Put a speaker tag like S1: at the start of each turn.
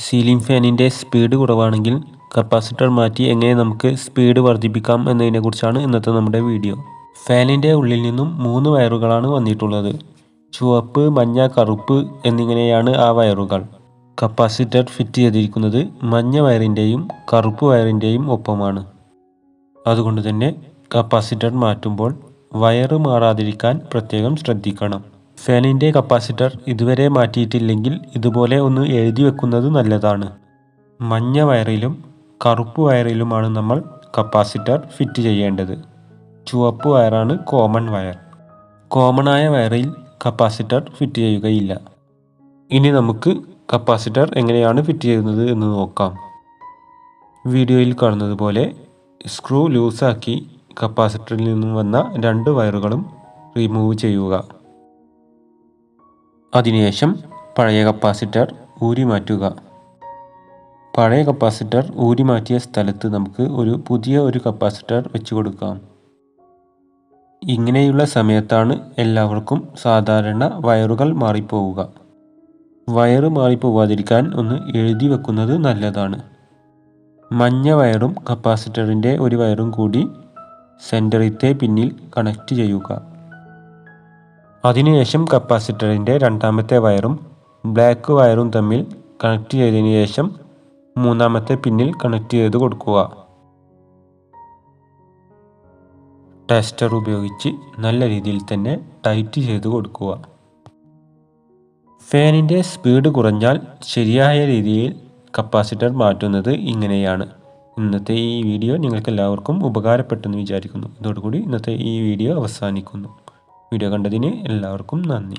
S1: Ceiling ഫാനിന്റെ speed കുറവാണെങ്കിൽ capacitor മാറ്റി എങ്ങനെ നമുക്ക് സ്പീഡ് വർദ്ധിപ്പിക്കാം എന്നതിനെക്കുറിച്ചാണ് ഇന്നത്തെ നമ്മുടെ വീഡിയോ. ഫാനിന്റെ ഉള്ളിൽ നിന്നും മൂന്ന് വയറുകളാണ് വന്നിട്ടുള്ളത്. ചുവപ്പ് മഞ്ഞ കറുപ്പ് എന്നിങ്ങനെയാണ് ആ വയറുകൾ. കപ്പാസിറ്റർ ഫിറ്റ് ചെയ്തിരിക്കുന്നത് മഞ്ഞ വയറിന്റെയും കറുപ്പ് വയറിന്റെയും ഒപ്പമാണ്. അതുകൊണ്ട് തന്നെ കപ്പാസിറ്റർ മാറ്റുമ്പോൾ വയറ് മാറാതിരിക്കാൻ പ്രത്യേകം ശ്രദ്ധിക്കണം. ഫാനിന്റെ കപ്പാസിറ്റർ ഇതുവരെ മാറ്റിയിട്ടില്ലെങ്കിൽ ഇതുപോലെ ഒന്ന് എഴുതി വെക്കുന്നത് നല്ലതാണ്. മഞ്ഞ വയറിലും കറുപ്പ് വയറിലുമാണ് നമ്മൾ കപ്പാസിറ്റർ ഫിറ്റ് ചെയ്യേണ്ടത്. ചുവപ്പ് വയറാണ് കോമൺ വയർ. കോമണായ വയറിൽ കപ്പാസിറ്റർ ഫിറ്റ് ചെയ്യുകയില്ല. ഇനി നമുക്ക് കപ്പാസിറ്റർ എങ്ങനെയാണ് ഫിറ്റ് ചെയ്യുന്നത് എന്ന് നോക്കാം. വീഡിയോയിൽ കാണുന്നതുപോലെ സ്ക്രൂ ലൂസാക്കി കപ്പാസിറ്ററിൽ നിന്നും വന്ന രണ്ട് വയറുകളും റിമൂവ് ചെയ്യുക. അതിനുശേഷം പഴയ കപ്പാസിറ്റർ ഊരി മാറ്റുക പഴയ കപ്പാസിറ്റർ ഊരി മാറ്റിയ സ്ഥലത്ത് നമുക്ക് ഒരു പുതിയ ഒരു കപ്പാസിറ്റർ വെച്ച് കൊടുക്കാം ഇങ്ങനെയുള്ള സമയത്താണ് എല്ലാവർക്കും സാധാരണ വയറുകൾ മാറിപ്പോവുക. വയറ് മാറിപ്പോവാതിരിക്കാൻ ഒന്ന് എഴുതി വെക്കുന്നത് നല്ലതാണ്. മഞ്ഞ വയറും കപ്പാസിറ്ററിന്റെ ഒരു വയറും കൂടി സെന്ററിത്തെ പിന്നിൽ കണക്റ്റ് ചെയ്യുക. അതിനുശേഷം കപ്പാസിറ്ററിന്റെ രണ്ടാമത്തെ വയറും ബ്ലാക്ക് വയറും തമ്മിൽ കണക്ട് ചെയ്തതിന് ശേഷം മൂന്നാമത്തെ പിന്നിൽ കണക്ട് ചെയ്ത് കൊടുക്കുക. ടെസ്റ്റർ ഉപയോഗിച്ച് നല്ല രീതിയിൽ തന്നെ ടൈറ്റ് ചെയ്ത് കൊടുക്കുക. ഫാനിന്റെ സ്പീഡ് കുറഞ്ഞാൽ ശരിയായ രീതിയിൽ കപ്പാസിറ്റർ മാറ്റുന്നത് ഇങ്ങനെയാണ്. ഇന്നത്തെ ഈ വീഡിയോ നിങ്ങൾക്ക് എല്ലാവർക്കും ഉപകാരപ്പെട്ടെന്ന് വിചാരിക്കുന്നു. ഇതോടുകൂടി ഇന്നത്തെ ഈ വീഡിയോ അവസാനിക്കുന്നു. വീഡിയോ കണ്ടതിന് എല്ലാവർക്കും നന്ദി.